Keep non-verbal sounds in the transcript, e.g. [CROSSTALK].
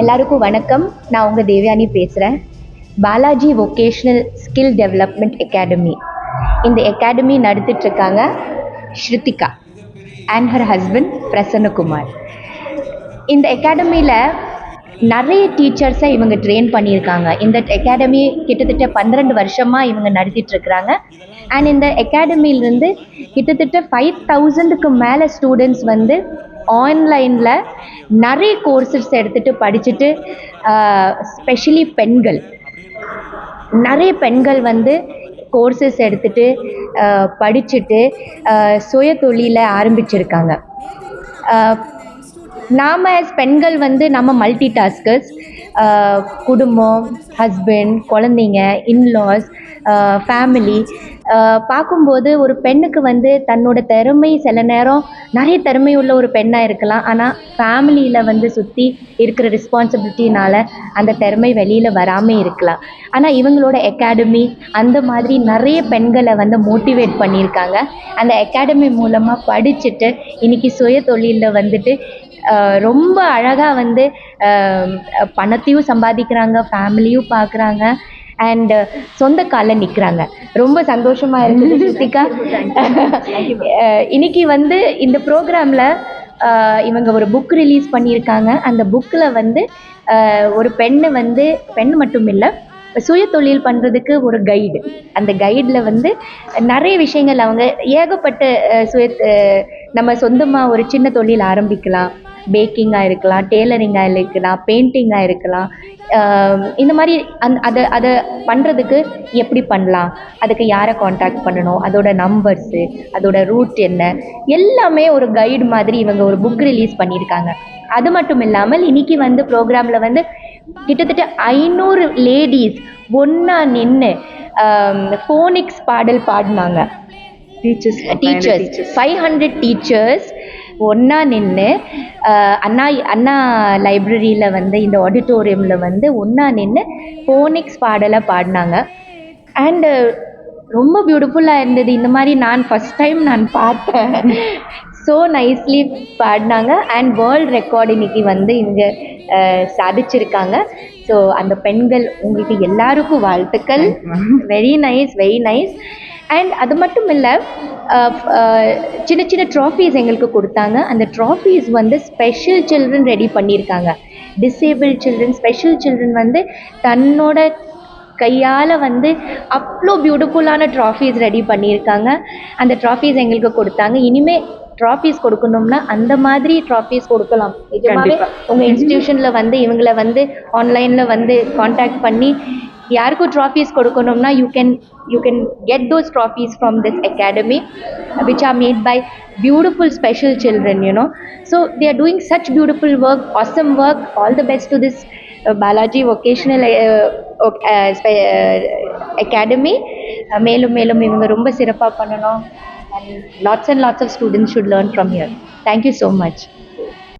எல்லாருக்கும் வணக்கம். நான் உங்கள் தேவயானி பேசுகிறேன் Balaji vocational skill development academy இந்த academy நடத்திட்டுருக்காங்க Sruthika and her husband Prasannakumar. இந்த அகாடமியில் நிறைய டீச்சர்ஸை இவங்க ட்ரெயின் பண்ணியிருக்காங்க. இந்த அகாடமி கிட்டத்தட்ட பன்னிரெண்டு வருஷமாக இவங்க நடத்திட்டுருக்கிறாங்க அண்ட் இந்த அகாடமியிலேருந்து கிட்டத்தட்ட ஃபைவ் தௌசண்டுக்கு மேலே ஸ்டூடெண்ட்ஸ் வந்து ஆன்லைனில் நிறைய கோர்சஸ் எடுத்துகிட்டு படிச்சுட்டு ஸ்பெஷலி பெண்கள். நிறைய பெண்கள் வந்து கோர்சஸ் எடுத்துட்டு படிச்சுட்டு சுய தொழிலை ஆரம்பிச்சிருக்காங்க. நாம் ஆஸ் பெண்கள் வந்து நம்ம மல்டி டாஸ்கர்ஸ் குடும்பம் ஹஸ்பண்ட் குழந்தைங்க இன்லாஸ் ஃபேமிலி பார்க்கும்போது ஒரு பெண்ணுக்கு வந்து தன்னோட திறமை சில நேரம் நிறைய திறமை உள்ள ஒரு பெண்ணாக இருக்கலாம். ஆனால் ஃபேமிலியில் வந்து சுற்றி இருக்கிற ரெஸ்பான்சிபிலிட்டினால் அந்த திறமை வெளியில் வராமல் இருக்கலாம். ஆனால் இவங்களோட அகாடமி அந்த மாதிரி நிறைய பெண்களை வந்து மோட்டிவேட் பண்ணியிருக்காங்க. அந்த அகாடமி மூலமாக படிச்சுட்டு இன்றைக்கி சுய தொழிலில் வந்துட்டு ரொம்ப அழகாக வந்து பணத்தையும் சம்பாதிக்கிறாங்க ஃபேமிலியும் பார்க்குறாங்க அண்ட் சொந்த காலில் நிற்கிறாங்க ரொம்ப சந்தோஷமாக இருக்குது [LAUGHS] ஸ்ருத்திகா இன்னைக்கு வந்து இந்த ப்ரோக்ராமில் இவங்க ஒரு புக் ரிலீஸ் பண்ணியிருக்காங்க. அந்த புக்கில் வந்து ஒரு பெண்ணு வந்து பெண் மட்டும் இல்லை சுய தொழில் பண்ணுறதுக்கு ஒரு கைடு அந்த கைடில் வந்து நிறைய விஷயங்கள் அவங்க ஏகப்பட்ட சுய நம்ம சொந்தமாக ஒரு சின்ன தொழில் ஆரம்பிக்கலாம். பேக்கிங்காக இருக்கலாம் டெய்லரிங்காக இருக்கலாம் பெயிண்டிங்காக இருக்கலாம். இந்த மாதிரி அந் அதை அதை பண்ணுறதுக்கு எப்படி பண்ணலாம்? அதுக்கு யாரை காண்டாக்ட் பண்ணணும்? அதோட நம்பர்ஸு அதோட ரூட் என்ன? எல்லாமே ஒரு கைடு மாதிரி இவங்க ஒரு புக் ரிலீஸ் பண்ணியிருக்காங்க. அது மட்டும் இல்லாமல் இன்னைக்கு வந்து ப்ரோக்ராமில் வந்து கிட்டத்தட்ட ஐநூறு லேடிஸ் ஒன்றா நின்று ஃபோனிக்ஸ் பாடல் பாடினாங்க. Teachers teachers five hundred teachers ஒன்றா நின்று அண்ணா அண்ணா லைப்ரரியில் வந்து இந்த ஆடிட்டோரியமில் வந்து ஒன்றா நின்று ஃபோனிக்ஸ் பாடலை பாடினாங்க. அண்டு ரொம்ப பியூட்டிஃபுல்லாக இருந்தது. இந்த மாதிரி நான் ஃபஸ்ட் டைம் நான் பார்த்தேன். ஸோ நைஸ்லி பாடினாங்க. அண்ட் வேர்ல்ட் ரெக்கார்ட் இன்னைக்கு வந்து இவங்க அஹ், சாதிச்சிருக்காங்க. ஸோ அந்த பெண்கள் உங்களுக்கு எல்லாருக்கும் வாழ்த்துக்கள். Very nice very nice and அது மட்டும் இல்லை சின்ன சின்ன ட்ராஃபீஸ் எங்களுக்கு கொடுத்தாங்க. அந்த ட்ராஃபீஸ் வந்து ஸ்பெஷல் சில்ட்ரன் ரெடி பண்ணியிருக்காங்க. டிசேபிள் சில்ட்ரன் ஸ்பெஷல் சில்ட்ரன் வந்து தன்னோட கையால் வந்து அவ்வளோ பியூட்டிஃபுல்லான ட்ராஃபீஸ் ரெடி பண்ணியிருக்காங்க. அந்த ட்ராஃபீஸ் எங்களுக்கு கொடுத்தாங்க. இனிமே ட்ராஃபீஸ் கொடுக்கணும்னா அந்த மாதிரி ட்ராஃபீஸ் கொடுக்கலாம். நிஜமாவே. உங்கள் இன்ஸ்டிடியூஷனில் வந்து இவங்களை வந்து ஆன்லைனில் வந்து காண்டாக்ட் பண்ணி யாருக்கும் ட்ராஃபீஸ் கொடுக்கணும்னா you can you can get those trophies from this academy which are made by beautiful special children you know so they are doing such beautiful work awesome work all the best to this Balaji vocational academy மேலும் மேலும் இவங்க ரொம்ப சிறப்பாக பண்ணணும் and lots and lots of students should learn from here thank you so much